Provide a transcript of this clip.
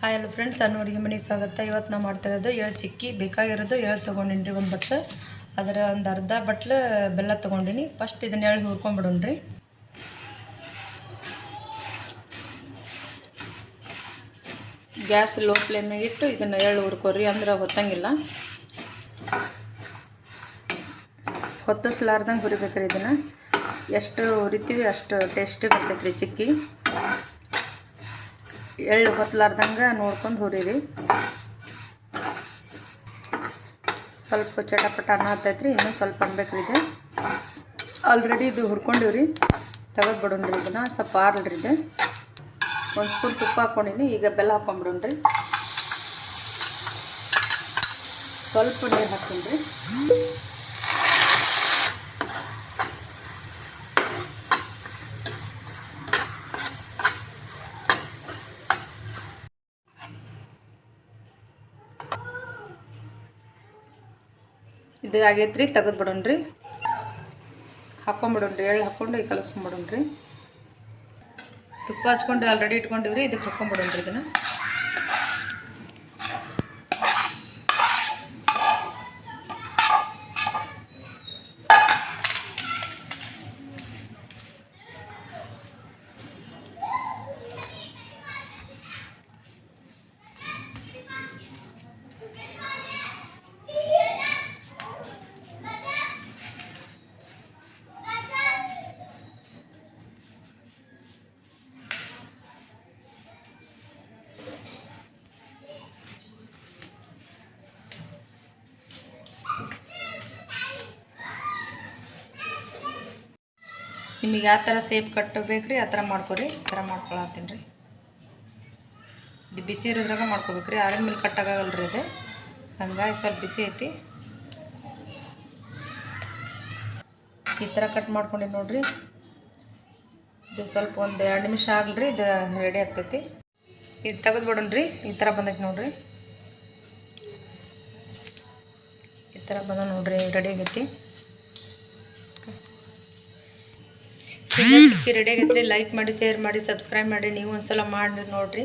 Hi hello friends ನಾನು ಅಡುಗೆ ಮನೆಗೆ ಸ್ವಾಗತ. ಇವತ್ತು ನಾವು ಮಾಡ್ತಾ ಇರೋದು ಎಳ್ಳು ಚಿಕ್ಕಿ, ಬೇಕಾಗಿರೋದು ಏಳು ತೊಗೊಂಡಿನಿ ಒಂದು ಬಟ್ಲು. ಅದರ ಒಂದು ಅರ್ಧ ಬಟ್ಲು ಬೆಲ್ಲ ತೊಗೊಂಡಿನಿ. ಫಸ್ಟ್ ಇದನ್ನ ಎಳ್ಳು ಹುರ್ಕೊಂಡ್ಬಿಡೋಣ್ರಿ ಗ್ಯಾಸ್ ಲೋ ಫ್ಲೇಮಿಗೆ ಇಟ್ಟು ಇದನ್ನು ಎಳ್ಳು ಹುರ್ಕೋರಿ ಅಂದ್ರೆ ಹೊತ್ತಂಗಿಲ್ಲ ಹೊತ್ತಿಸ್ಲಾರ್ದಂಗೆ ಹುರಿಬೇಕ್ರಿ ಇದನ್ನು. ಎಷ್ಟು ಹುರಿತೀವಿ ಅಷ್ಟು ಟೇಸ್ಟ್ ಬರ್ತೈತೆ ರೀ ಚಿಕ್ಕಿ. ಎಳ್ಳು ಹೊತ್ಲಾರ್ದಂಗೆ ನೋಡ್ಕೊಂಡು ಹುರಿರಿ. ಸ್ವಲ್ಪ ಚಟಪಟ ಅನ್ನ ಹತ್ತೈತ್ರಿ ಇನ್ನೂ ಸ್ವಲ್ಪ ಅನ್ಬೇಕ್ರಿ ಇದು. ಆಲ್ರೆಡಿ ಇದು ಹುರ್ಕೊಂಡಿವ್ರಿ. ತೆಗೆದು ಬಿಡೋಣ್ರಿ ಇದನ್ನು, ಸ್ವಲ್ಪ ಆರ್ಲ್ರಿ ಇದು. ಒಂದು ಸ್ಪೂನ್ ತುಪ್ಪ ಹಾಕ್ಕೊಂಡಿನಿ ಈಗ ಬೆಲ್ಲ ಹಾಕೊಂಡ್ಬಿಡೋಣ್ರಿ ಸ್ವಲ್ಪ ನೀರು ಹಾಕ್ತೀನಿ ಇದು ಆಗೈತ್ರಿ ತೆಗೆದು ಬಿಡೋಣ್ರಿ ಹಾಕೊಂಬಿಡೋಣ್ರಿ, ಎಳ್ಳು ಹಾಕ್ಕೊಂಡು ಈಗ ತುಪ್ಪ ಹಚ್ಕೊಂಡು ಆಲ್ರೆಡಿ ಇಟ್ಕೊಂಡಿವ್ರಿ, ಇದಕ್ಕೆ ಹಾಕೊಂಬಿಡೋಣ್ರಿ ಇದನ್ನು. ನಿಮಗೆ ಯಾವ ಥರ ಸೇಪ್ ಕಟ್ಟಬೇಕ್ರಿ, ಆ ಥರ ಮಾಡ್ಕೊರಿ, ಈ ಥರ ಮಾಡ್ಕೊಳತ್ತೀನಿ ರೀ. ಇದು ಬಿಸಿ ಇರೋದ್ರಾಗ ಮಾಡ್ಕೋಬೇಕ್ರಿ, ಆರಿನ ಮೇಲೆ ಕಟ್ಟಾಗಲ್ಲ ರೀ ಇದು. ಹಂಗಾಗಿ ಸ್ವಲ್ಪ ಬಿಸಿ ಐತಿ. ಈ ಥರ ಕಟ್ ಮಾಡ್ಕೊಂಡಿದ್ದು ನೋಡಿರಿ. ಇದು ಸ್ವಲ್ಪ ಒಂದು ಎರಡು ನಿಮಿಷ ಆಗಲ್ರಿ ಇದು ರೆಡಿ ಆಗ್ತೈತಿ. ಇದು ತೆಗೆದು ರೀ ಈ ಥರ ಬಂದೈತಿ ನೋಡಿರಿ. ಈ ಥರ ಬಂದ ನೋಡಿರಿ ರೆಡಿ ಆಗೈತಿ. ಸಿಕ್ಕಿ ರೆಡಿ ಆಗೈತ್ರಿ ಲೈಕ್ ಮಾಡಿ ಶೇರ್ ಮಾಡಿ ಸಬ್ಸ್ಕ್ರೈಬ್ ಮಾಡಿ ನೀವು ಒಂದ್ಸಲ ಮಾಡಿ ನೋಡಿರಿ.